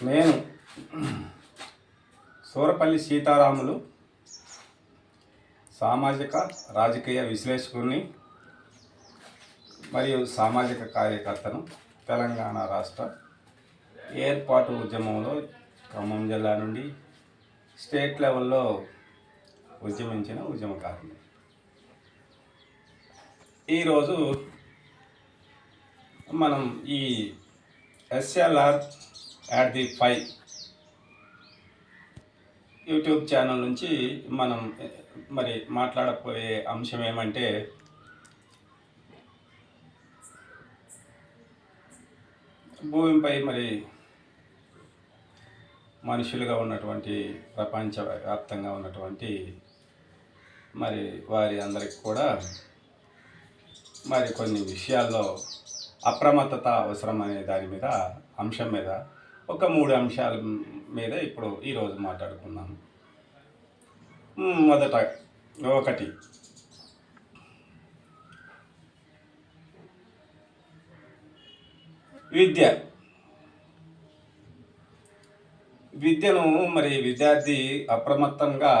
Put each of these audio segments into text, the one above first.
నేను సూరపల్లి సీతారాములు సామాజిక రాజకీయ విశ్లేషకుని మరియు సామాజిక కార్యకర్తను తెలంగాణ రాష్ట్ర ఏర్పాటు ఉద్యమంలో ఖమ్మం జిల్లా నుండి స్టేట్ లెవెల్లో ఉద్యమించిన ఉద్యమకారుని ఈరోజు మనం ఈ SLR at the five YouTube channel నుంచి మనం eh, మరి మాట్లాడపోయే అంశం ఏమంటే భూమిపై మరి మనుషులుగా ఉన్నటువంటి ప్రపంచవ్యాప్తంగా ఉన్నటువంటి మరి వారి అందరికి కూడా మరి కొన్ని విషయాల్లో అప్రమత్తత అవసరం అనే దాని మీద అంశం మీద ఒక మూడు అంశాల మీద ఇప్పుడు ఈరోజు మాట్లాడుకున్నాము మొదట ఒకటి. విద్య. విద్యను మరి విద్యార్థి అప్రమత్తంగా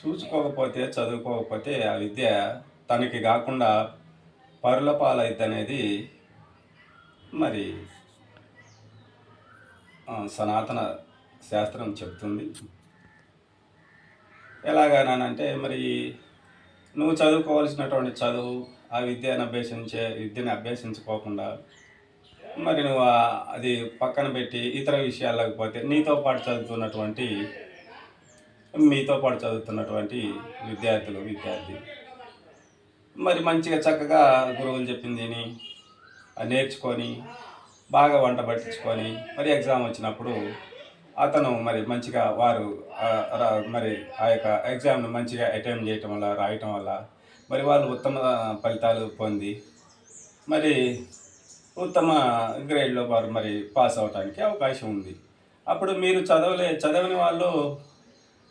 చూసుకోకపోతే చదువుకోకపోతే ఆ విద్య తనకి కాకుండా పరుల అనేది మరి సనాతన శాస్త్రం చెప్తుంది. ఎలాగానంటే మరి నువ్వు చదువుకోవాల్సినటువంటి చదువు ఆ విద్యను అభ్యసించే విద్యను అభ్యసించుకోకుండా మరి నువ్వు అది పక్కన పెట్టి ఇతర విషయాలకు పోతే నీతో పాటు చదువుతున్నటువంటి మీతో పాటు చదువుతున్నటువంటి విద్యార్థులు విద్యార్థి. మరి మంచిగా చక్కగా గురువులు చెప్పింది నేర్చుకొని బాగా వంట పట్టించుకొని మరి ఎగ్జామ్ వచ్చినప్పుడు అతను మరి మంచిగా వారు మరి ఆ యొక్క ఎగ్జామ్ను మంచిగా అటెంప్ట్ చేయటం వల్ల రాయటం వల్ల మరి వాళ్ళు ఉత్తమ ఫలితాలు పొంది మరి ఉత్తమ గ్రేడ్లో వారు మరి పాస్ అవడానికి అవకాశం ఉంది. అప్పుడు మీరు చదవలే చదవని వాళ్ళు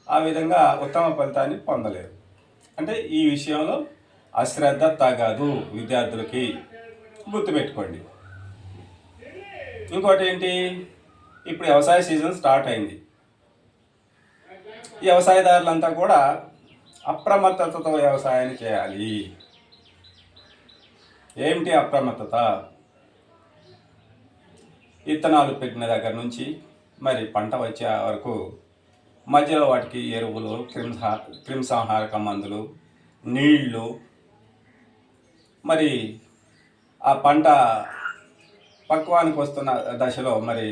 ఆ విధంగా ఉత్తమ ఫలితాన్ని పొందలేరు. అంటే ఈ విషయంలో అశ్రద్ధ తగదు. విద్యార్థులకి గుర్తుపెట్టుకోండి. ఇంకోటి ఏంటి? ఇప్పుడు వ్యవసాయ సీజన్ స్టార్ట్ అయింది. వ్యవసాయదారులంతా కూడా అప్రమత్తతతో వ్యవసాయాన్ని చేయాలి. ఏమిటి అప్రమత్తత? విత్తనాలు పెట్టిన దగ్గర నుంచి మరి పంట వచ్చే వరకు మధ్యలో వాటికి ఎరువులు క్రిమిసా క్రిమిసంహారక మందులు నీళ్ళు మరి ఆ పంట పక్వానికి వస్తున్న దశలో మరి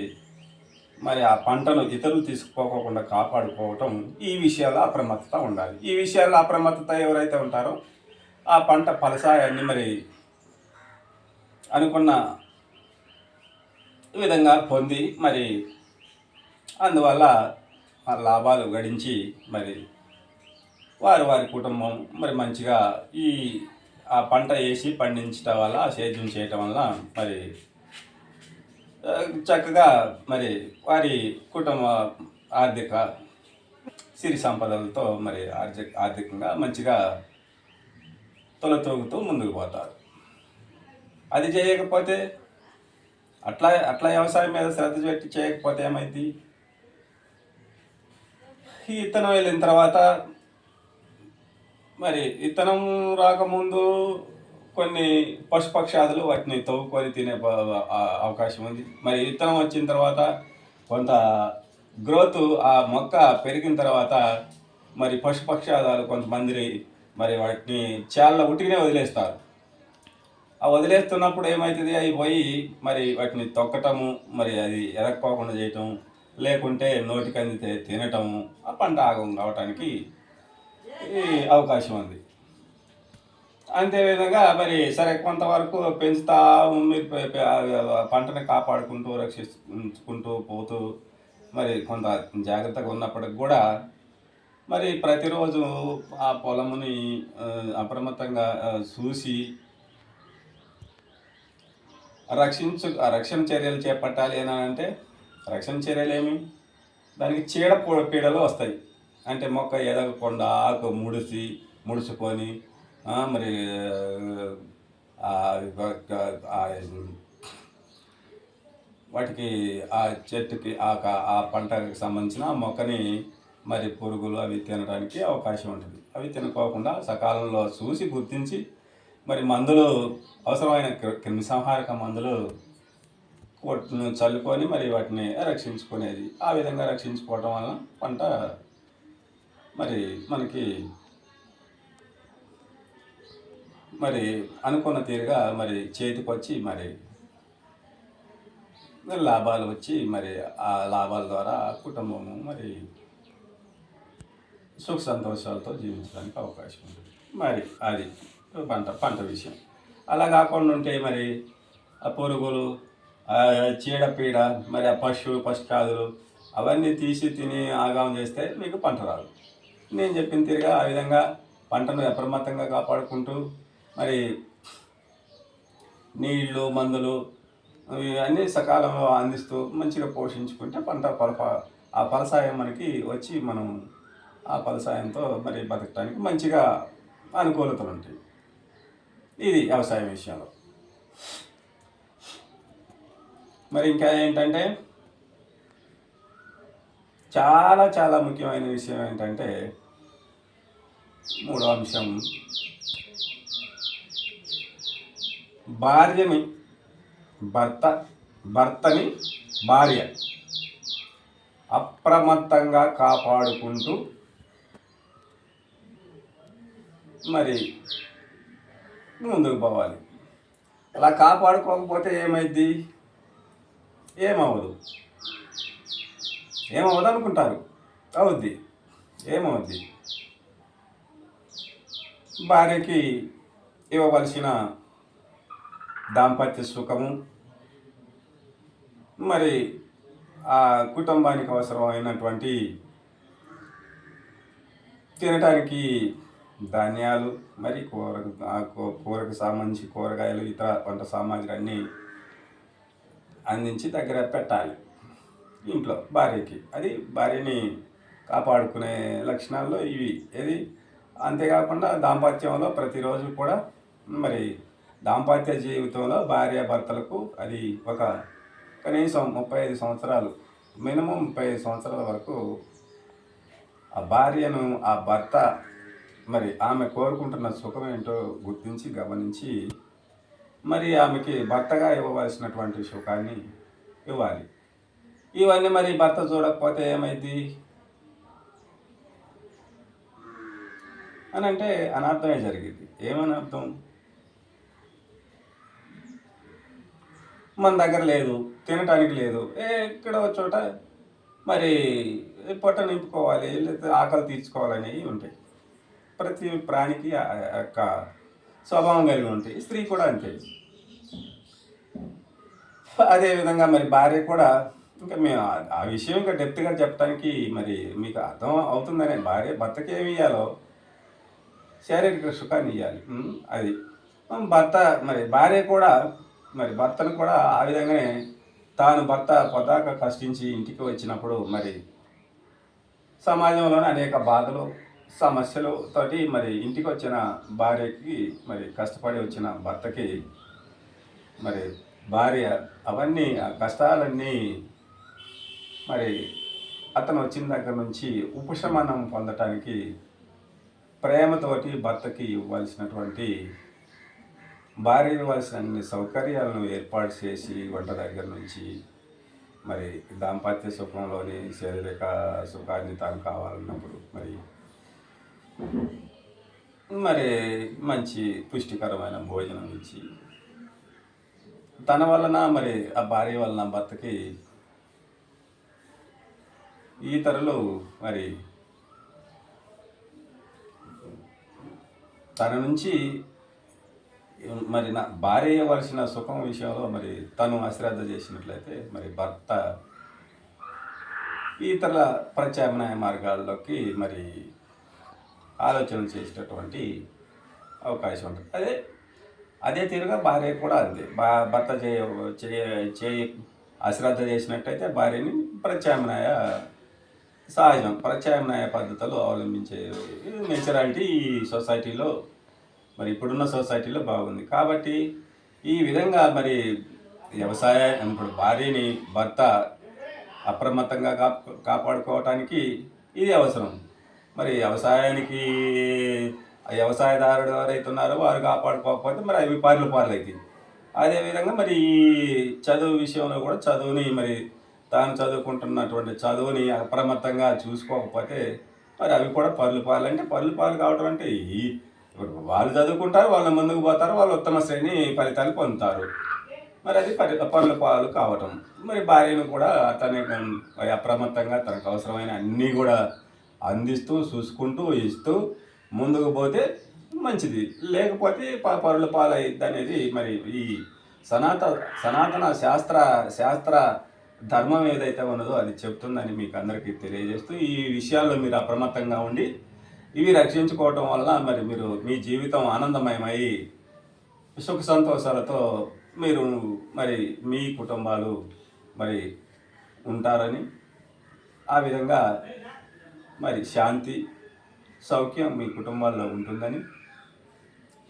మరి ఆ పంటను ఇతరులు తీసుకుపోకుండా కాపాడుకోవటం ఈ విషయాల్లో అప్రమత్తత ఉండాలి. ఈ విషయాల్లో అప్రమత్తత ఎవరైతే ఉంటారో ఆ పంట ఫలసాయాన్ని మరి అనుకున్న విధంగా పొంది మరి అందువల్ల ఆ లాభాలు గడించి మరి వారి వారి కుటుంబం మరి మంచిగా ఈ ఆ పంట వేసి పండించటం వల్ల సేద్యం చేయటం వల్ల మరి చక్కగా మరి వారి కుటుంబ ఆర్థిక సిరి సంపదలతో మరి ఆర్థిక ఆర్థికంగా మంచిగా తొలతూగుతూ ముందుకు పోతారు. అది చేయకపోతే అట్లా అట్లా వ్యవసాయం మీద శ్రద్ధ పెట్టి చేయకపోతే ఏమైంది? ఈ ఇత్తనం వెళ్ళిన తర్వాత మరి ఇత్తనం రాకముందు కొన్ని పశుపక్షాదులు వాటిని తవ్వుకొని తినే అవకాశం ఉంది. మరి విత్తనం వచ్చిన తర్వాత కొంత గ్రోత్ ఆ మొక్క పెరిగిన తర్వాత మరి పశుపక్షాదాలు కొంతమంది మరి వాటిని చాలా ఉటికినే వదిలేస్తారు. ఆ వదిలేస్తున్నప్పుడు ఏమవుతుంది అవి పోయి మరి వాటిని తొక్కటము మరి అది ఎరక్కోకుండా చేయటం లేకుంటే నోటికి అందితే తినటము ఆ పంట ఆగం కావటానికి అవకాశం ఉంది. అంతేవిధంగా మరి సరే కొంతవరకు పెంచుతా మీరు పంటను పంటని కాపాడుకుంటూ రక్షించుకుంటూ పోతూ మరి కొంత జాగ్రత్తగా ఉన్నప్పటికి కూడా మరి ప్రతిరోజు ఆ పొలముని అప్రమత్తంగా చూసి రక్షించు రక్షణ చర్యలు చేపట్టాలి అని అంటే రక్షణ చర్యలు ఏమి? దానికి చీడ పీడలు వస్తాయి. అంటే మొక్క ఎదగకుండా ఆకు ముడిసి ముడుచుకొని మరి వాటికి ఆ చెట్టుకి ఆ కా- ఆ పంటకి సంబంధించిన మొక్కని మరి పురుగులు అవి తినడానికి అవకాశం ఉంటుంది. అవి తినుకోకుండా సకాలంలో చూసి గుర్తించి మరి మందులు అవసరమైన క్రి- క్రిమిసంహారక మందులు కొట్టును చల్లుకొని మరి వాటిని రక్షించుకునేది. ఆ విధంగా రక్షించుకోవటం వలన పంట మరి మనకి మరి అనుకున్న తీరుగా మరి చేతికి వచ్చి మరి లాభాలు వచ్చి మరి ఆ లాభాల ద్వారా కుటుంబము మరి సుఖ సంతోషాలతో జీవించడానికి అవకాశం ఉంటుంది మరి అది పంట పంట విషయం. అలా కాకుండా ఉంటే మరి ఆ పురుగులు చీడపీడ మరి ఆ పశువు పశుకాదులు అవన్నీ తీసి తిని ఆగాం చేస్తే మీకు పంట రాదు. నేను చెప్పిన తీరుగా ఆ విధంగా పంటను అప్రమత్తంగా కాపాడుకుంటూ మరి నీళ్ళు మందులు ఇవి అన్నీ సకాలంలో అందిస్తూ మంచిగా పోషించుకుంటే పంట పలప ఆ ఫలసాయం మనకి వచ్చి మనం ఆ ఫలసాయంతో మరి బతకడానికి మంచిగా అనుకూలతలు ఉంటాయి. ఇది వ్యవసాయం విషయంలో. మరి ఇంకా ఏంటంటే చాలా చాలా ముఖ్యమైన విషయం ఏంటంటే మూడో అంశం భార్యని భర్త భర్తని భార్య అప్రమత్తంగా కాపాడుకుంటూ మరి ముందుకు పోవాలి. అలా కాపాడుకోకపోతే ఏమైద్ది? ఏమవ్వదు. ఏమవ్వదు అనుకుంటారు. అవుద్ది. ఏమవుద్ది భార్యకి ఇవ్వవలసిన దాంపత్య సుఖము. మరి ఆ కుటుంబానికి అవసరమైనటువంటి తినడానికి ధాన్యాలు మరి కూర కూరకు సంబంధించి కూరగాయలు ఇతర వంట సామాగ్రి అన్నీ అందించి దగ్గర పెట్టాలి. ఇంట్లో భార్యకి. అది భార్యని కాపాడుకునే లక్షణాల్లో ఇవి. ఏది? అంతేకాకుండా దాంపత్యంలో ప్రతిరోజు కూడా మరి దాంపత్య జీవితంలో భార్య భర్తలకు అది ఒక కనీసం ముప్పై ఐదు సంవత్సరాలు మినిమం ముప్పై ఐదు సంవత్సరాల వరకు ఆ భార్యను ఆ భర్త మరి ఆమె కోరుకుంటున్న సుఖం ఏంటో గుర్తించి గమనించి మరి ఆమెకి భర్తగా ఇవ్వవలసినటువంటి సుఖాన్ని ఇవ్వాలి. ఇవన్నీ మరి భర్త చూడకపోతే ఏమైంది అని అంటే అనర్థమే జరిగింది. ఏమని అర్థం? మన దగ్గర లేదు తినటానికి లేదు. ఏ ఇక్కడ చోట మరి పొట్ట నింపుకోవాలి లేకపోతే ఆకలి తీర్చుకోవాలనేవి ఉంటాయి. ప్రతి ప్రాణికి యొక్క స్వభావం కలిగి ఉంటాయి. స్త్రీ కూడా అంతే. అదేవిధంగా మరి భార్య కూడా ఇంకా మేము ఆ- విషయం ఇంకా డెప్త్గా చెప్పడానికి మరి మీకు అర్థం అవుతుందనే భార్య భర్తకి ఏమి ఇవ్వాలో శారీరక సుఖాన్ని ఇవ్వాలి అది. భర్త మరి భార్య కూడా మరి భర్తను కూడా ఆ విధంగానే తాను భర్త పొదాక కష్టించి ఇంటికి వచ్చినప్పుడు మరి సమాజంలోనే అనేక బాధలు సమస్యలు తోటి మరి ఇంటికి వచ్చిన భార్యకి మరి కష్టపడి వచ్చిన భర్తకి మరి భార్య అవన్నీ ఆ కష్టాలన్నీ మరి అతను వచ్చిన దగ్గర నుంచి ఉపశమనం పొందటానికి ప్రేమతోటి భర్తకి ఇవ్వాల్సినటువంటి భార్య ఇవ్వాల్సిన అన్ని సౌకర్యాలను ఏర్పాటు చేసి వంట దగ్గర నుంచి మరి దాంపత్య సుఖంలోని శారీరక సుఖాన్ని తాను కావాలన్నప్పుడు మరి మరి మంచి పుష్టికరమైన భోజనం ఇచ్చి తన వలన మరి ఆ భార్య వలన భర్తకి ఇతరులు మరి తన నుంచి మరి నా భార్య ఇవ్వాల్సిన సుఖం విషయంలో మరి తను అశ్రద్ధ చేసినట్లయితే మరి భర్త ఇతర ప్రత్యామ్నాయ మార్గాల్లోకి మరి ఆలోచనలు చేసేటటువంటి అవకాశం ఉంటుంది. అదే అదే తీరుగా భార్య కూడా అంతే. బా భర్త చేయ చేయ అశ్రద్ధ చేసినట్టయితే భార్యని ప్రత్యామ్నాయ సహజం ప్రత్యామ్నాయ పద్ధతులు అవలంబించే నేచరాలిటీ ఈ సొసైటీలో మరి ఇప్పుడున్న సొసైటీలో బాగుంది. కాబట్టి ఈ విధంగా మరి వ్యవసాయ ఇప్పుడు భార్యని భర్త అప్రమత్తంగా కాపు కాపాడుకోవటానికి ఇది అవసరం. మరి వ్యవసాయానికి వ్యవసాయదారుడు ఎవరైతే ఉన్నారో వారు కాపాడుకోకపోతే మరి అవి పార్లు పార్లు అవుతాయి అదేవిధంగా మరి ఈ చదువు విషయంలో కూడా చదువుని మరి తాను చదువుకుంటున్నటువంటి చదువుని అప్రమత్తంగా చూసుకోకపోతే మరి అవి కూడా పర్లు పాలు అంటే పర్లు పాలు కావడం అంటే ఈ ఇప్పుడు వాళ్ళు చదువుకుంటారు వాళ్ళు ముందుకు పోతారు వాళ్ళు ఉత్తమ శ్రేణి ఫలితాలు పొందుతారు. మరి అది పరి పనుల పాలు కావటం. మరి భార్యను కూడా అతని అప్రమత్తంగా తనకు అవసరమైన అన్నీ కూడా అందిస్తూ చూసుకుంటూ ఇస్తూ ముందుకు పోతే మంచిది. లేకపోతే ప పరుల పాలయ్యిద్ది అనేది మరి ఈ సనాత సనాతన శాస్త్ర శాస్త్ర ధర్మం ఏదైతే ఉన్నదో అది చెప్తుందని మీకు అందరికీ తెలియజేస్తూ ఈ విషయాల్లో మీరు అప్రమత్తంగా ఉండి ఇవి రక్షించుకోవటం వల్ల మరి మీరు మీ జీవితం ఆనందమయమై సుఖ సంతోషాలతో మీరు మరి మీ కుటుంబాలు మరి ఉంటారని ఆ విధంగా మరి శాంతి సౌఖ్యం మీ కుటుంబాల్లో ఉంటుందని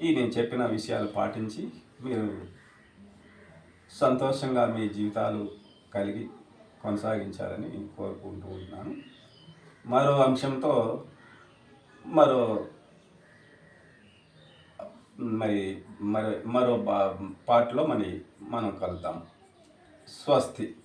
ఈ నేను చెప్పిన విషయాలు పాటించి మీరు సంతోషంగా మీ జీవితాలు కలిగి కొనసాగించాలని కోరుకుంటూ ఉన్నాను. మరో అంశంతో మరో మరి మరి మరో పాటలో మరి మనం కలుద్దాం. స్వస్తి.